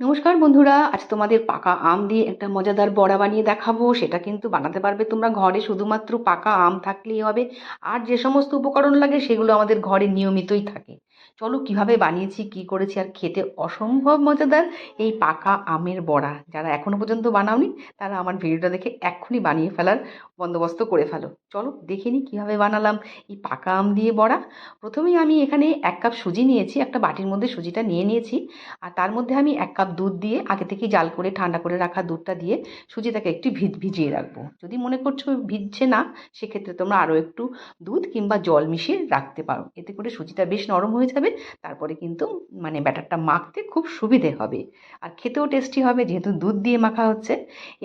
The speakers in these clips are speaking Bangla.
নমস্কার বন্ধুরা, আজ তোমাদের পাকা আম দিয়ে একটা মজাদার বড়া বানিয়ে দেখাবো। সেটা কিন্তু বানাতে পারবে তোমরা ঘরে, শুধুমাত্র পাকা আম থাকলেই হবে। আর যে সমস্ত উপকরণ লাগে সেগুলো আমাদের ঘরে নিয়মিতই থাকে। চলো কীভাবে বানিয়েছি, কি করেছি আর খেতে অসম্ভব মজাদার এই পাকা আমের বড়া। যারা এখনও পর্যন্ত বানাওনি, তারা আমার ভিডিওটা দেখে এক্ষুনি বানিয়ে ফেলার বন্দোবস্ত করে ফেলো। চলো দেখে নিই কীভাবে বানালাম। এই পাকা আম দিয়ে বড়া। প্রথমেই আমি এখানে এক কাপ সুজি নিয়েছি, একটা বাটির মধ্যে সুজিটা নিয়ে নিয়েছি। আর তার মধ্যে আমি এক কাপ দুধ দিয়ে আগে থেকেই জাল করে, ঠান্ডা করে রাখা দুধটা দিয়ে সুজিটাকে একটু ভিজ ভিজিয়ে রাখব। যদি মনে করছ ভিজছে না, সেক্ষেত্রে তোমরা আরও একটু দুধ কিংবা জল মিশিয়ে রাখতে পারো। এতে করে সুজিটা বেশ নরম হয়ে যাবে। তারপরে কিন্তু মানে ব্যাটারটা মাখতে খুব সুবিধে হবে। আর খেতেও টেস্টি হবে, যেহেতু দুধ দিয়ে মাখা হচ্ছে।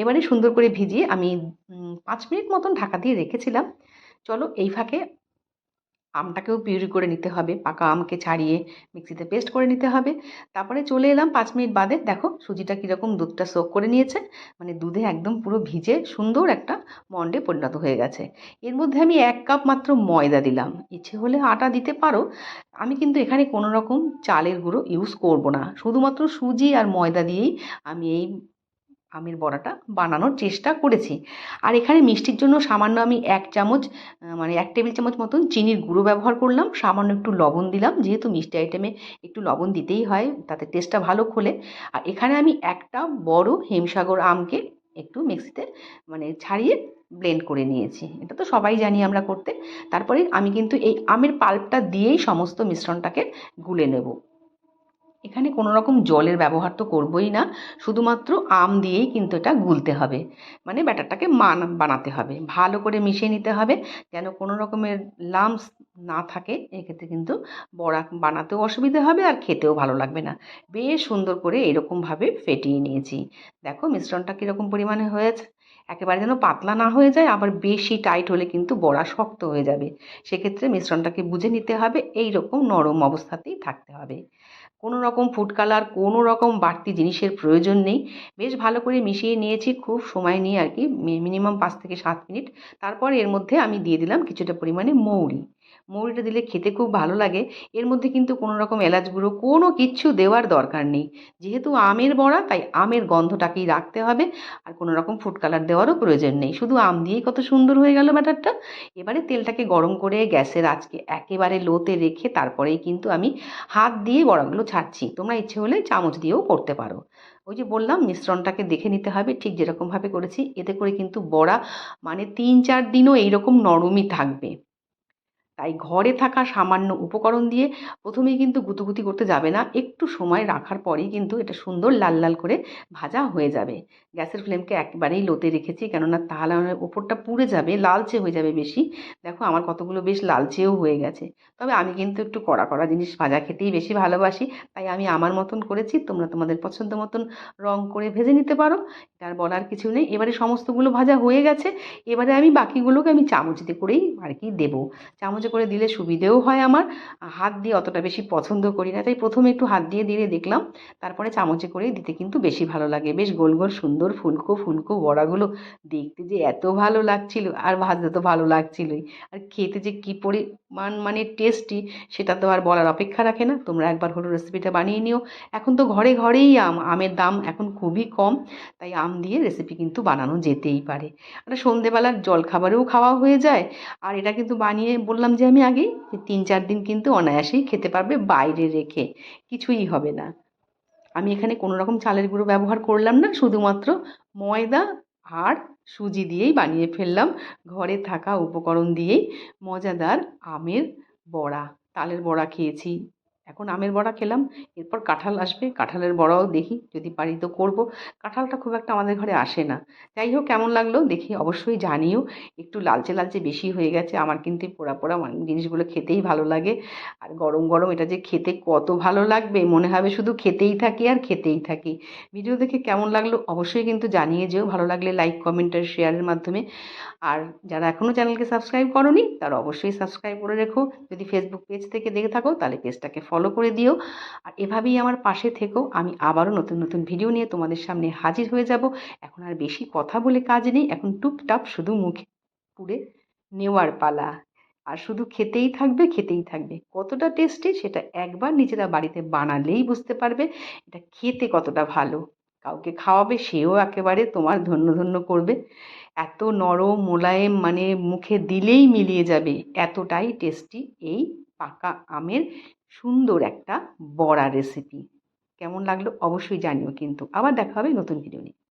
এবারে সুন্দর করে ভিজিয়ে আমি পাঁচ মিনিট মতন ঢাকা দিয়ে রেখেছিলাম। চলো এই ফাঁকে আমটাকেও পিউরি করে নিতে হবে, পাকা আমকে ছাড়িয়ে মিক্সিতে পেস্ট করে নিতে হবে। তারপরে চলে এলাম পাঁচ মিনিট বাদে। দেখো সুজিটা কীরকম দুধটা সোক করে নিয়েছে মানে দুধে একদম পুরো ভিজে সুন্দর একটা মন্ডে পরিণত হয়ে গেছে। এর মধ্যে আমি এক কাপ মাত্র ময়দা দিলাম। ইচ্ছে হলে আটা দিতে পারো। আমি কিন্তু এখানে কোনো রকম চালের গুঁড়ো ইউজ করব না। শুধুমাত্র সুজি আর ময়দা দিয়েই আমি এই আমের বড়াটা বানানোর চেষ্টা করেছি। আর এখানে মিষ্টির জন্য সামান্য আমি এক চামচ মানে এক টেবিল চামচ মতন চিনির গুঁড়ো ব্যবহার করলাম। সামান্য একটু লবণ দিলাম, যেহেতু মিষ্টি আইটেমে একটু লবণ দিতেই হয়, তাতে টেস্টটা ভালো খোলে। আর এখানে আমি একটা বড় হেমসাগর আমকে একটু মিক্সিতে মানে ছাড়িয়ে ব্লেন্ড করে নিয়েছি। এটা তো সবাই জানি আমরা করতে। তারপরে আমি কিন্তু এই আমের পাল্পটা দিয়েই সমস্ত মিশ্রণটাকে গুলে নেব। এখানে কোনো রকম জলের ব্যবহার তো করবই না, শুধুমাত্র আম দিয়েই কিন্তু এটা গুলতে হবে। মানে ব্যাটারটাকে মান বানাতে হবে, ভালো করে মিশিয়ে নিতে হবে, যেন কোনো রকমের লামস না থাকে, এক্ষেত্রে কিন্তু বড়া বানাতেও অসুবিধা হবে আর খেতেও ভালো লাগবে না। বেশ সুন্দর করে এরকমভাবে ফেটিয়ে নিয়েছি। দেখো মিশ্রণটা কীরকম পরিমাণে হয়েছে। একেবারে যেন পাতলা না হয়ে যায়, আবার বেশি টাইট হলে কিন্তু বড়া শক্ত হয়ে যাবে। সেক্ষেত্রে মিশ্রণটাকে বুঝে নিতে হবে এই রকম নরম অবস্থাতেই থাকতে হবে। কোনো রকম ফুড কালার কোনো রকম বাড়তি জিনিসের প্রয়োজন নেই। বেশ ভালো করে মিশিয়ে নিয়েছি, খুব সময় নিয়ে আর কি মিনিমাম পাঁচ থেকে সাত মিনিট। তারপর এর মধ্যে আমি দিয়ে দিলাম কিছুটা পরিমাণে মৌরি। মৌরিটা দিলে খেতে খুব ভালো লাগে। এর মধ্যে কিন্তু কোনো রকম এলাচ গুঁড়ো, কোনো কিচ্ছু দেওয়ার দরকার নেই। যেহেতু আমের বড়া, তাই আমের গন্ধটাকেই রাখতে হবে। আর কোনো রকম ফুড কালার দেওয়ারও প্রয়োজন নেই। শুধু আম দিয়েই কত সুন্দর হয়ে গেল ব্যাটারটা। এবারে তেলটাকে গরম করে গ্যাসের আজকে একেবারে লোতে রেখে তারপরেই কিন্তু আমি হাত দিয়ে বড়াগুলো ছাড়ছি। তোমরা ইচ্ছে হলে চামচ দিয়েও করতে পারো। ওই যে বললাম, মিশ্রণটাকে দেখে নিতে হবে। ঠিক যেরকমভাবে করেছি। এতে করে কিন্তু বড়া মানে তিন চার দিনও এইরকম নরমই থাকবে। তাই ঘরে থাকা সামান্য উপকরণ দিয়ে প্রথমেই কিন্তু গুতুগুতি করতে যাবে না। একটু সময় রাখার পরেই কিন্তু এটা সুন্দর লাল লাল করে ভাজা হয়ে যাবে। গ্যাসের ফ্লেমকে একেবারেই লোতে রেখেছি, কেননা তাহলে ওপরটা পুড়ে যাবে, লালচে হয়ে যাবে বেশি। দেখো আমার কতগুলো বেশ লালচেও হয়ে গেছে। তবে আমি কিন্তু একটু কড়া কড়া জিনিস ভাজা খেতেই বেশি ভালোবাসি। তাই আমি আমার মতন করেছি, তোমরা তোমাদের পছন্দ মতন রং করে ভেজে নিতে পারো। এটা আর বলার কিছু নেই। এবারে সমস্তগুলো ভাজা হয়ে গেছে। এবারে আমি বাকিগুলোকে আমি চামচতে করেই আর কি দেবো। চামচে করে দিলে সুবিধেও হয় আমার। হাত দিয়ে অতটা বেশি পছন্দ করি না, তাই প্রথমে একটু হাত দিয়ে দিয়ে দেখলাম, তারপরে চামচে করে দিতে কিন্তু বেশি ভালো লাগে। বেশ গোল গোল, সুন্দর, ফুলকো ফুলকো বড়াগুলো দেখতে যে এত ভালো লাগছিল, আর ভাজতে তো ভালো লাগছিলই। আর খেতে যে কী পরিমাণ মানে টেস্টি সেটা তো আর বলার অপেক্ষা রাখে না। তোমরা একবার হলো রেসিপিটা বানিয়ে নিও। এখন তো ঘরে ঘরেই আম, আমের দাম এখন খুবই কম, তাই আম দিয়ে রেসিপি কিন্তু বানানো যেতেই পারে। আর সন্ধেবেলার জলখাবারেও খাওয়া হয়ে যায়, আর এটা কিন্তু বানিয়ে বললাম যে আমি আগেই তিন চার দিন কিন্তু অনায়াসেই খেতে পারবে বাইরে রেখে, কিছুই হবে না। আমি এখানে কোনো রকম চালের গুঁড়ো ব্যবহার করলাম না, শুধুমাত্র ময়দা আর সুজি দিয়েই বানিয়ে ফেললাম। ঘরে থাকা উপকরণ দিয়েই মজাদার আমের বড়া, তালের বড়া খেয়েছি। এখন আমের বড়া খেলাম, এরপর কাঁঠাল আসবে, কাঁঠালের বড়াও দেখি, যদি পারি তো করব। কাঁঠালটা খুব একটা আমাদের ঘরে আসে না। যাই হোক, কেমন লাগল দেখি অবশ্যই জানিও। একটু লালচে লালচে বেশি হয়ে গেছে, আমার কিন্তু পোড়া পোড়া জিনিসগুলো খেতেই ভালো লাগে। আর গরম গরম এটা যে খেতে কত ভালো লাগবে, মনে হবে শুধু খেতেই থাকি আর খেতেই থাকি। ভিডিও দেখে কেমন লাগল অবশ্যই কিন্তু জানিয়ে যেও। ভালো লাগলে লাইক কমেন্ট আর শেয়ারের মাধ্যমে। আর যারা এখনও চ্যানেলকে সাবস্ক্রাইব করনি, তারা অবশ্যই সাবস্ক্রাইব করে রেখো। যদি ফেসবুক পেজ থেকে দেখে থাকো, তাহলে পেজটাকে ফলো করে দিও। আর এভাবেই আমার পাশে থেকো। আমি আবারও নতুন নতুন ভিডিও নিয়ে তোমাদের সামনে হাজির হয়ে যাব। এখন আর বেশি কথা বলে কাজ নেই। এখন টুপটাপ শুধু মুখে পুড়ে নেওয়ার পালা। আর শুধু খেতেই থাকবে খেতেই থাকবে। কতটা টেস্টি সেটা একবার নিজেরা বাড়িতে বানালেই বুঝতে পারবে। এটা খেতে কতটা ভালো। কাউকে খাওয়াবে, সেও একেবারে তোমার ধন্য ধন্য করবে। এত নরম, মোলায়েম মানে মুখে দিলেই মিলিয়ে যাবে। এতটাই টেস্টি এই পাকা আমের সুন্দর একটা বড়া রেসিপি কেমন লাগল অবশ্যই জানিও কিন্তু। আবার দেখা হবে নতুন ভিডিও নিয়ে।